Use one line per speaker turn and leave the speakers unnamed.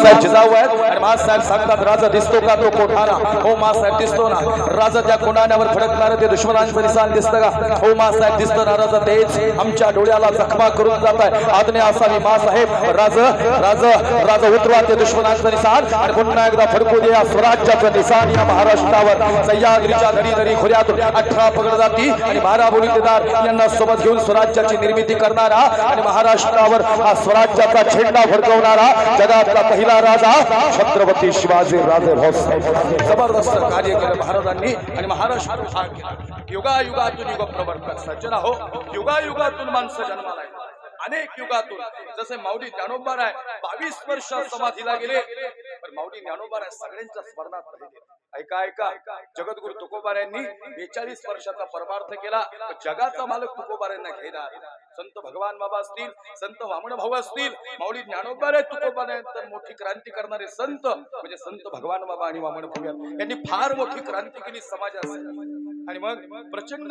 मासाहेब जिजाऊ आहेत. आणि मासाहेब सांगतात राजा दिसतो का तो कोठारा? हो मासाहेब दिसतो ना. राजा त्या कोणाण्यावर फडकणार ते दुश्मनांचं निशान दिसतं का? हो मासाहेब दिसतं ना राजा तेच आमच्या डोळ्याला जखमा करून जात आहे. आदने असावी मासाहेब राज राज राजा उतरवा ते दुश्मनांचं निशान आणि पुन्हा एकदा फडकू दे या स्वराज्याचं निशान या महाराष्ट्रावर. सह्याद्रीच्या धडी धडी खोऱ्यातून अठरा पगड जाती आणि बारा बोलीदार यांना सोबत घेऊन स्वराज्याची निर्मिती करणारा आणि महाराष्ट्रावर हा स्वराज्याचा झेंडा फडकवणारा जगातला पहिला राजा छत्रपती शिवाजी राजे भाऊसाहेब जबरदस्त कार्य केलं महाराजांनी आणि महाराष्ट्र हा केला. युगायुगातून युग प्रवर्तक सज्जन हो युगायुगातून माणसं जन्माला अनेक युगातून जसे माऊली ज्ञानोबार आहे बावीस वर्ष समाधीला गेले माऊली ज्ञानोबा आहे सगळ्यांच्या स्मरणात राहिले ऐका ऐका. जगद्गुरु तुकोबार यांनी बेचाळीस वर्षाचा परमार्थ केला. जगाचा मालक तुकोबार यांना घेणार संत भगवान बाबा असतील संत वामन भाऊ असतील माऊली ज्ञानोबार आहे तुकोबार मोठी क्रांती करणारे संत म्हणजे संत भगवान बाबा आणि वामन भाऊ यांनी फार मोठी क्रांती केली समाजासाठी आणि मग प्रचंड